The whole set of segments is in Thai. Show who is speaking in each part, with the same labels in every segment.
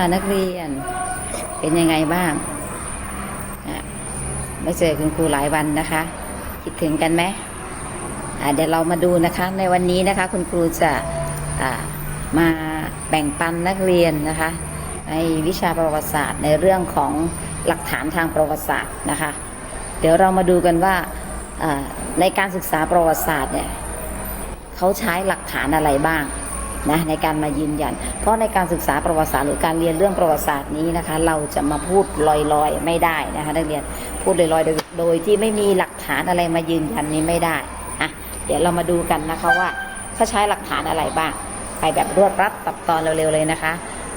Speaker 1: านักเรียนเป็นยังไงบ้างไม่เจอคุณครูหลายวันนะคะ คิดถึงกันไหมเดี๋ยวเรามาดูนะคะ ในวันนี้นะคะ คุณครูจะมาแบ่งปันนักเรียนนะคะ ในวิชาประวัติศาสตร์ ในเรื่องของหลักฐานทางประวัติศาสตร์นะคะ เดี๋ยวเรามาดูกันว่าในการศึกษาประวัติศาสตร์เนี่ยเขาใช้หลักฐานอะไรบ้าง นะในการมายืนยัน เพราะในการศึกษาประวัติศาสตร์หรือการเรียนเรื่องประวัติศาสตร์นี้นะคะ เราจะมาพูดลอยๆไม่ได้นะคะนักเรียนพูดลอยๆโดยโดยที่ไม่มีหลักฐานอะไรมายืนยันนี้ไม่ได้อะเดี๋ยวเรามาดูกันนะคะว่าเขาใช้หลักฐานอะไรบ้างไปแบบรวดรัดตับตอนเร็วๆเลยนะคะ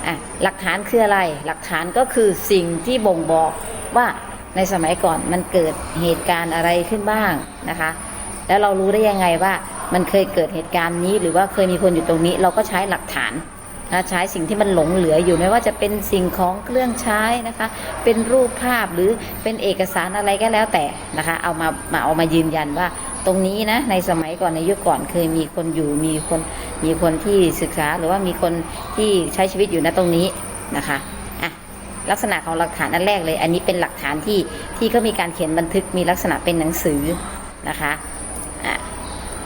Speaker 1: อะหลักฐานคืออะไร หลักฐานก็คือสิ่งที่บ่งบอกว่าในสมัยก่อนมันเกิดเหตุการณ์อะไรขึ้นบ้างนะคะ แล้วเรารู้ได้ยังไงว่า มันเคยเกิดเหตุการณ์นี้ หรือว่าเคยมีคนอยู่ตรงนี้ เราก็ใช้หลักฐานนะใช้สิ่งที่มันหลงเหลืออยู่ไม่ว่าจะเป็นสิ่งของเครื่องใช้นะคะ เป็นรูปภาพหรือเป็นเอกสารอะไรก็แล้วแต่นะคะ เอามามาเอามายืนยันว่าตรงนี้นะในสมัยก่อนในยุคก่อนเคยมีคนอยู่มีคนมีคนที่ศึกษาหรือว่ามีคนที่ใช้ชีวิตอยู่ณตรงนี้นะคะอะลักษณะของหลักฐานอันแรกเลย อันนี้เป็นหลักฐานที่ที่เขามีการเขียนบันทึกมีลักษณะเป็นหนังสือนะคะอะ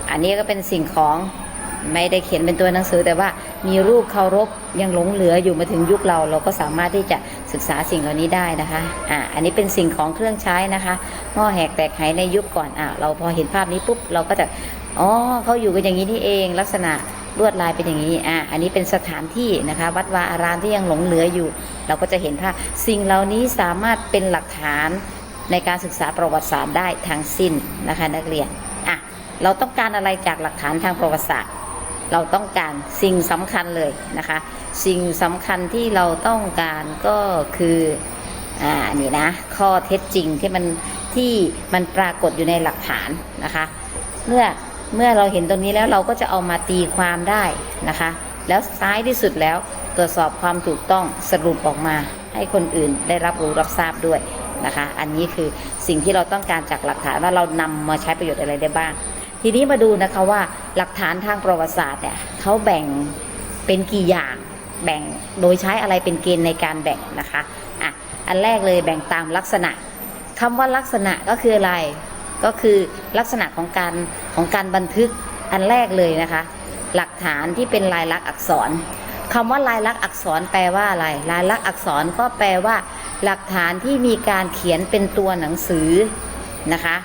Speaker 1: อันนี้ก็เป็นสิ่งของไม่ได้เขียนเป็นตัวหนังสือ แต่ว่ามีรูปเคารพยังหลงเหลืออยู่มาถึงยุคเรา เราก็สามารถที่จะศึกษาสิ่งเหล่านี้ได้นะคะอ่าอันนี้เป็นสิ่งของเครื่องใช้นะคะหม้อแหกแตกไหในยุคก่อนอ่าเราพอเห็นภาพนี้ปุ๊บเราก็จะอ๋อเขาอยู่กันอย่างนี้นี่เองลักษณะลวดลายเป็นอย่างนี้ อ่า อันนี้เป็นสถานที่นะคะ วัดวาอารามที่ยังหลงเหลืออยู่ เราก็จะเห็นภาพสิ่งเหล่านี้สามารถเป็นหลักฐานในการศึกษาประวัติศาสตร์ได้ทั้งสิ้นนะคะนักเรียน เราต้องการอะไรจากหลักฐานทางประวัติศาสตร์ เราต้องการสิ่งสำคัญเลยนะคะ สิ่งสำคัญที่เราต้องการก็คืออ่านี่นะ ข้อเท็จจริงที่มันที่มันปรากฏอยู่ในหลักฐานนะคะ เมื่อเมื่อเราเห็นตรงนี้แล้วเราก็จะเอามาตีความได้นะคะ แล้วท้ายที่สุดแล้วตรวจสอบความถูกต้องสรุปออกมาให้คนอื่นได้รับรู้รับทราบด้วยนะคะ อันนี้คือสิ่งที่เราต้องการจากหลักฐานว่าเรานำมาใช้ประโยชน์อะไรได้บ้าง ทีนี้มาดูนะคะว่าหลักฐานทางประวัติศาสตร์เนี่ยเขาแบ่งเป็นกี่อย่างแบ่งโดยใช้อะไรเป็นเกณฑ์ในการแบ่งนะคะอะอันแรกเลยแบ่งตามลักษณะคำว่าลักษณะก็คืออะไร ก็คือลักษณะของการของการบันทึกอันแรกเลยนะคะ หลักฐานที่เป็นลายลักษณ์อักษรคำว่าลายลักษณ์อักษรแปลว่าอะไร ลายลักษณ์อักษรก็แปลว่า หลักฐานที่มีการเขียนเป็นตัวหนังสือนะคะ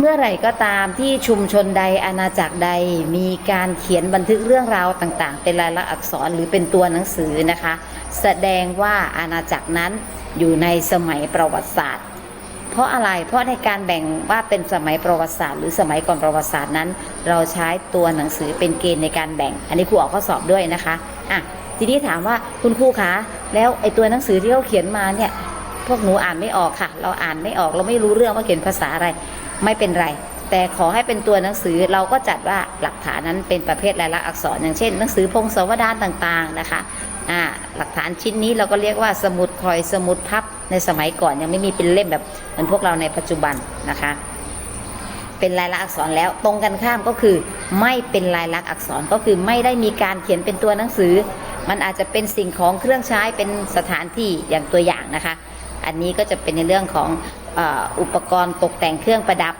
Speaker 1: เมื่อไหร่ก็ตามที่ชุมชนใดอาณาจักรใดมีการเขียนบันทึกเรื่องราวต่างๆ เป็นลายลักษณ์อักษรหรือเป็นตัวหนังสือนะคะ แสดงว่าอาณาจักรนั้นอยู่ในสมัยประวัติศาสตร์ เพราะอะไรเพราะในการแบ่งว่าเป็นสมัยประวัติศาสตร์ หรือสมัยก่อนประวัติศาสตร์นั้น เราใช้ตัวหนังสือเป็นเกณฑ์ในการแบ่ง อันนี้ครูออกข้อสอบด้วยนะคะอะทีนี้ถามว่าคุณครูคะแล้วไอ้ตัวหนังสือที่เขาเขียนมาเนี่ยพวกหนูอ่านไม่ออกค่ะ เราอ่านไม่ออกเราไม่รู้เรื่องว่าเขียนภาษาอะไร ไม่เป็นไร แต่ขอให้เป็นตัวหนังสือเราก็จัดว่าหลักฐานนั้นเป็นประเภทลายลักษณ์อักษร อย่างเช่น หนังสือพงศาวดารต่างๆนะคะอ่าหลักฐานชิ้นนี้เราก็เรียกว่าสมุดคอยสมุดพับในสมัยก่อนยังไม่มีเป็นเล่มแบบเหมือนพวกเราในปัจจุบันนะคะ เป็นลายลักษณ์อักษรแล้วตรงกันข้ามก็คือไม่เป็นลายลักษณ์อักษรก็คือไม่ได้มีการเขียนเป็นตัวหนังสือ มันอาจจะเป็นสิ่งของเครื่องใช้เป็นสถานที่อย่างตัวอย่างนะคะ อันนี้ก็จะเป็นในเรื่องของ อุปกรณ์ตกแต่งเครื่องประดับ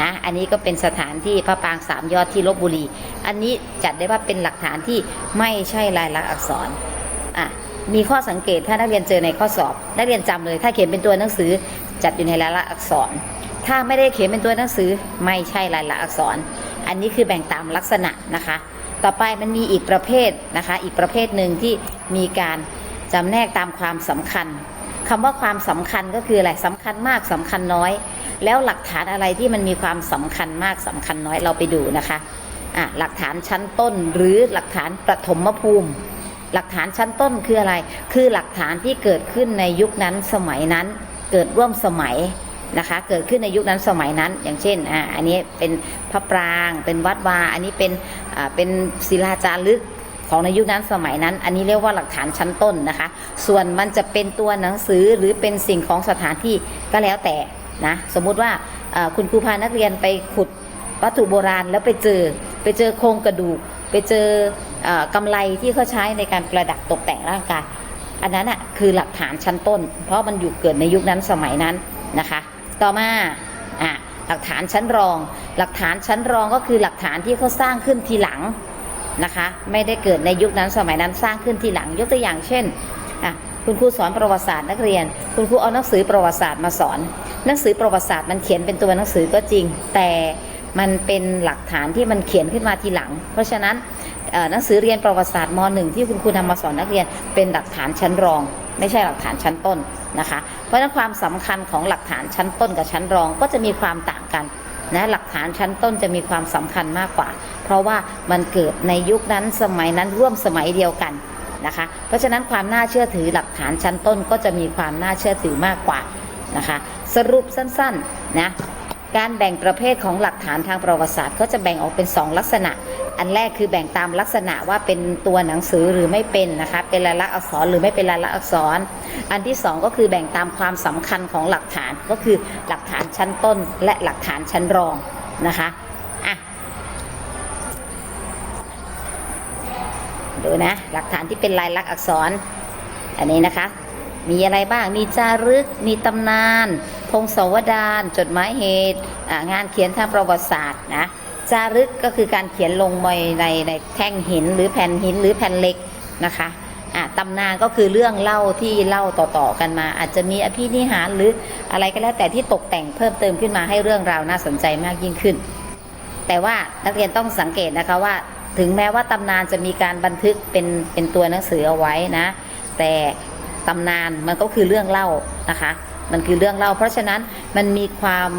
Speaker 1: นะ อันนี้ก็เป็นสถานที่พระปางสามยอดที่ลบบุรี อันนี้จัดได้ว่าเป็นหลักฐานที่ไม่ใช่ลายลักษณ์อักษรอะมีข้อสังเกตถ้านักเรียนเจอในข้อสอบ นักเรียนจำเลย ถ้าเขียนเป็นตัวหนังสือจัดอยู่ในลายลักษณ์อักษร ถ้าไม่ได้เขียนเป็นตัวหนังสือไม่ใช่ลายลักษณ์อักษร อันนี้คือแบ่งตามลักษณะนะคะ ต่อไปมันมีอีกประเภทนะคะ อีกประเภทหนึ่งที่มีการจำแนกตามความสำคัญ คำว่าความสำคัญก็คืออะไรสำคัญมากสำคัญน้อย แล้วหลักฐานอะไรที่มันมีความสำคัญมากสำคัญน้อยเราไปดูนะคะอะหลักฐานชั้นต้นหรือหลักฐานประถมภูมิ หลักฐานชั้นต้นคืออะไร คือหลักฐานที่เกิดขึ้นในยุคนั้นสมัยนั้นเกิดร่วมสมัยนะคะ เกิดขึ้นในยุคนั้นสมัยนั้น อย่างเช่นอ่าอันนี้เป็นพระปราง เป็นวัดวา อันนี้เป็นอ่าเป็นศิลาจารึก ของในยุคนั้นสมัยนั้น อันนี้เรียกว่าหลักฐานชั้นต้นนะคะ ส่วนมันจะเป็นตัวหนังสือหรือเป็นสิ่งของสถานที่ก็แล้วแต่นะสมมุติว่าคุณครูพานักเรียนไปขุดวัตถุโบราณแล้วไปเจอไปเจอโครงกระดูก ไปเจอออกำไลที่เขาใช้ในการประดับตกแต่งร่างกายอันนั้นอะคือหลักฐานชั้นต้น เพราะมันอยู่เกิดในยุคนั้นสมัยนั้นนะคะ ต่อมาอะหลักฐานชั้นรอง หลักฐานชั้นรองก็คือหลักฐานที่เขาสร้างขึ้นทีหลัง นะคะ ไม่ได้เกิดในยุคนั้นสมัยนั้นสร้างขึ้นทีหลังยกตัวอย่างเช่นคุณครูสอนประวัติศาสตร์นักเรียน คุณครูเอาหนังสือประวัติศาสตร์มาสอน หนังสือประวัติศาสตร์มันเขียนเป็นตัวหนังสือก็จริง แต่มันเป็นหลักฐานที่มันเขียนขึ้นมาทีหลัง เพราะฉะนั้นหนังสือเรียนประวัติศาสตร์ม .1 ที่คุณครูนำมาสอนนักเรียนเป็นหลักฐานชั้นรอง ไม่ใช่หลักฐานชั้นต้นนะคะ เพราะฉะนั้นความสำคัญของหลักฐานชั้นต้นกับชั้นรองก็จะมีความต่างกัน นะหลักฐานชั้นต้นจะมีความสำคัญมากกว่า เพราะว่ามันเกิดในยุคนั้นสมัยนั้นร่วมสมัยเดียวกันนะคะ เพราะฉะนั้นความน่าเชื่อถือหลักฐานชั้นต้นก็จะมีความน่าเชื่อถือมากกว่านะคะ สรุปสั้นๆนะการแบ่งประเภทของหลักฐานทางประวัติศาสตร์ก็จะแบ่งออกเป็น 2 ลักษณะ อันแรกคือแบ่งตามลักษณะว่าเป็นตัวหนังสือหรือไม่เป็นนะคะเป็นลายลักษณ์อักษรหรือไม่เป็นลายลักษณ์อักษร อันที่ 2 ก็คือแบ่งตามความสำคัญของหลักฐานก็คือหลักฐานชั้นต้น และหลักฐานชั้นรองนะคะอะดูนะหลักฐานที่เป็นลายลักษณ์อักษร อันนี้นะคะ มีอะไรบ้างมีจารึก มีตำนาน พงศาวดารจดหมายเหตุงานเขียนทางประวัติศาสตร์นะ จารึกก็คือการเขียนลงในในในแท่งหินหรือแผ่นหินหรือแผ่นเหล็กนะคะอ่าตำนานก็คือเรื่องเล่าที่เล่าต่อๆกันมา อาจจะมีอภินิหารหรืออะไรก็แล้วแต่ที่ตกแต่งเพิ่มเติมขึ้นมาให้เรื่องราวน่าสนใจมากยิ่งขึ้น แต่ว่านักเรียนต้องสังเกตนะคะว่า ถึงแม้ว่าตำนานจะมีการบันทึกเป็นเป็นตัวหนังสือเอาไว้นะ แต่ตำนานมันก็คือเรื่องเล่านะคะ มันคือเรื่องเล่า เพราะฉะนั้นมันมีความ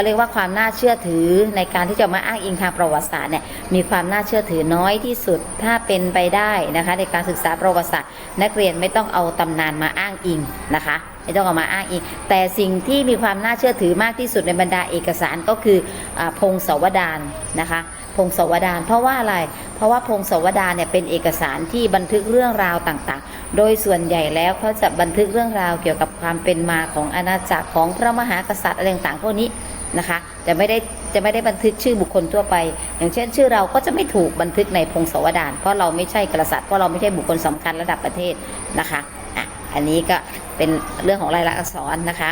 Speaker 1: เขาเรียกว่าความน่าเชื่อถือในการที่จะมาอ้างอิงทางประวัติศาสตร์เนี่ยมีความน่าเชื่อถือน้อยที่สุดถ้าเป็นไปได้นะคะในการศึกษาประวัติศาสตร์ นักเรียนไม่ต้องเอาตำนานมาอ้างอิงนะคะไม่ต้องเอามาอ้างอิงแต่สิ่งที่มีความน่าเชื่อถือมากที่สุดในบรรดาเอกสารก็คืออพงศาวดารนะคะพงศาวดารเพราะว่าอะไร เพราะว่าพงศาวดารเนี่ยเป็นเอกสารที่บันทึกเรื่องราวต่างๆ โดยส่วนใหญ่แล้วเขาจะบันทึกเรื่องราวเกี่ยวกับความเป็นมาของอาณาจักรของพระมหากษัตริย์อะไรต่างๆพวกนี้ นะคะจะไม่ได้จะไม่ได้บันทึกชื่อบุคคลทั่วไป อย่างเช่น ชื่อเราก็จะไม่ถูกบันทึกในพงศาวดารเพราะเราไม่ใช่กษัตริย์เพราะเราไม่ใช่บุคคลสำคัญระดับประเทศนะคะอะอันนี้ก็เป็นเรื่องของลายลักษณ์อักษรนะคะ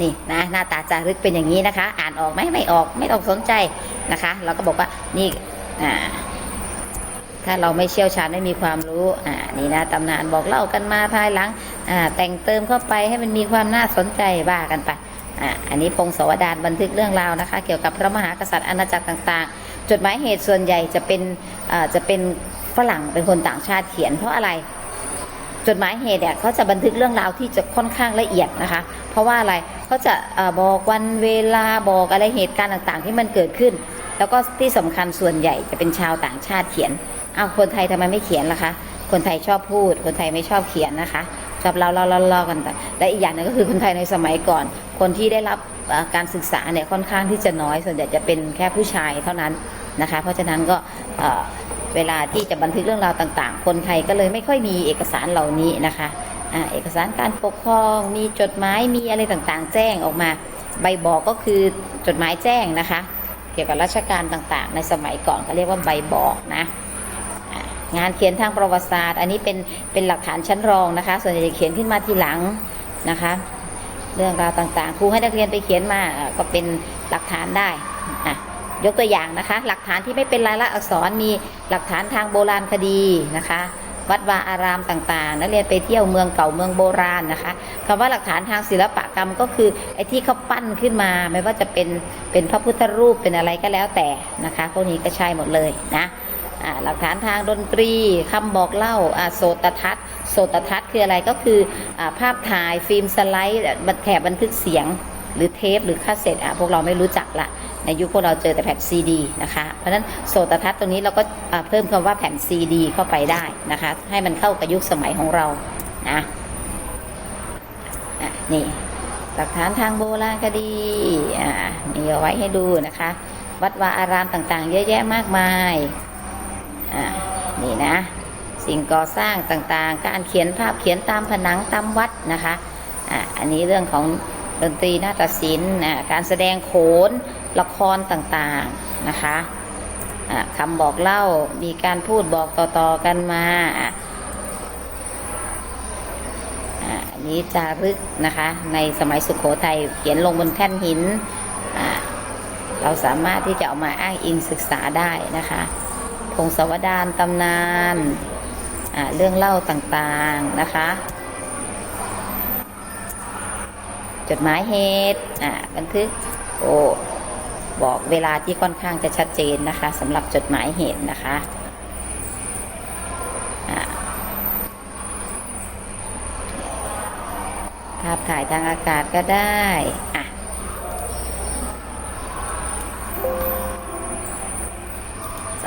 Speaker 1: นี่นะหน้าตาจารึกเป็นอย่างนี้นะคะ อ่านออกไหมไม่ออกไม่ต้องสนใจนะคะ เราก็บอกว่านี่อ่าถ้าเราไม่เชี่ยวชาญไม่มีความรู้อ่านี่นะตำนานบอกเล่ากันมาภายหลังอ่าแต่งเติมเข้าไปให้มันมีความน่าสนใจบ้ากันไป อ่าอันนี้พงศาวดารบันทึกเรื่องราวนะคะ เกี่ยวกับพระมหากษัตริย์อาณาจักรต่างๆ จดหมายเหตุส่วนใหญ่จะเป็นอ่าจะเป็นฝรั่งเป็นคนต่างชาติเขียนเพราะอะไร จดหมายเหตุเนี่ยเขาจะบันทึกเรื่องราวที่จะค่อนข้างละเอียดนะคะ เพราะว่าอะไรเขาจะบอกวันเวลาบอกอะไรเหตุการณ์ต่างๆ ที่มันเกิดขึ้น แล้วก็ที่สำคัญส่วนใหญ่จะเป็นชาวต่างชาติเขียนเอาคนไทยทำไมไม่เขียนล่ะคะคนไทยชอบพูด คนไทยไม่ชอบเขียนนะคะชอบเล่าเล่าเล่ากันไปและอีกอย่างหนึงก็คือคนไทยในสมัยก่อน คนที่ได้รับการศึกษาเนี่ยค่อนข้างที่จะน้อย ส่วนใหญ่จะเป็นแค่ผู้ชายเท่านั้นนะคะ เพราะฉะนั้นก็เวลาที่จะบันทึกเรื่องราวต่าง ๆ คนไทยก็เลยไม่ค่อยมีเอกสารเหล่านี้นะคะอ่าเอกสารการปกครอง มีจดหมายมีอะไรต่างๆ แจ้งออกมา ใบบอกก็คือจดหมายแจ้งนะคะ เกี่ยวกับราชการต่างๆ ในสมัยก่อนเขาเรียกว่าใบบอกนะงานเขียนทางประวัติศาสตร์ อันนี้เป็นเป็นหลักฐานชั้นรองนะคะ ส่วนใหญ่จะเขียนขึ้นมาทีหลังนะคะ เรื่องราวต่างๆ ครูให้นักเรียนไปเขียนมาก็เป็นหลักฐานได้อะยกตัวอย่างนะคะ หลักฐานที่ไม่เป็นลายลักษณ์อักษรมีหลักฐานทางโบราณคดีนะคะ วัดวาอารามต่างๆ นักเรียนไปเที่ยวเมืองเก่าเมืองโบราณนะคะคำว่าหลักฐานทางศิลปกรรมก็คือไอ้ที่เขาปั้นขึ้นมา ไม่ว่าจะเป็นเป็นพระพุทธรูปเป็นอะไรก็แล้วแต่นะคะ พวกนี้ก็ใช่หมดเลยนะ หลักฐานทางดนตรีคำบอกเล่าโสตทัศน์โสตทัศน์คืออะไรก็คืออภาพถ่ายฟิล์มสไลด์บันแถบบันทึกเสียง หรือเทปหรือคาสเซ็ตอะพวกเราไม่รู้จักละในยุคพวกเราเจอแต่แผ่นซีดีนะคะเพราะฉะนั้นโสตทัศน์ตรงนี้เราก็เพิ่มคำว่าแผ่นซีดีเข้าไปได้นะคะ ให้มันเข้ากับยุคสมัยของเรานะะนี่หลักฐานทางโบราณคดีอ่ามีเอาไว้ให้ดูนะคะ วัดวาอารามต่างๆ เยอะแยะมากมาย อ่านี่นะ สิ่งก่อสร้างต่างๆ การเขียนภาพเขียนตามผนังตามวัดนะคะอ่าอันนี้เรื่องของดนตรีนาฏศิลป์อ่าการแสดงโขนละครต่างๆนะคะอะคำบอกเล่ามีการพูดบอกต่อๆกันมาอะนี้จารึกนะคะ ในสมัยสุขโขทัยเขียนลงบนแท่นหิน เราสามารถที่จะเอามาอ้างอิงศึกษาได้นะคะ พงศาวดารตำนานเรื่องเล่าต่างๆนะคะ จดหมายเหตุอ่าบันทึกโอ้บอกเวลาที่ค่อนข้างจะชัดเจนนะคะสำหรับจดหมายเหตุนะคะอ่าภาพถ่ายทางอากาศก็ได้อะ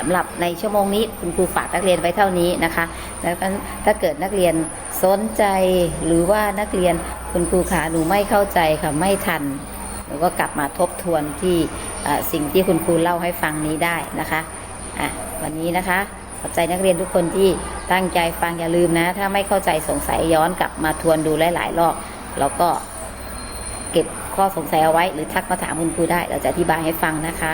Speaker 1: ำหรับในชั่วโมงนี้คุณครูฝากนักเรียนไว้เท่านี้นะคะ แล้วก็ถ้าเกิดนักเรียนสนใจหรือว่านักเรียนคุณครูขาหนูไม่เข้าใจค่ะไม่ทันหนูก็กลับมาทบทวนที่สิ่งที่คุณครูเล่าให้ฟังนี้ได้นะคะอะวันนี้นะคะขอบใจนักเรียนทุกคนที่ตั้งใจฟังอย่าลืมนะ ถ้าไม่เข้าใจสงสัยย้อนกลับมาทวนดูหลายๆรอบแล้วก็เก็บข้อสงสัยเอาไว้ หรือทักมาถามคุณครูได้เราจะอธิบายให้ฟังนะคะ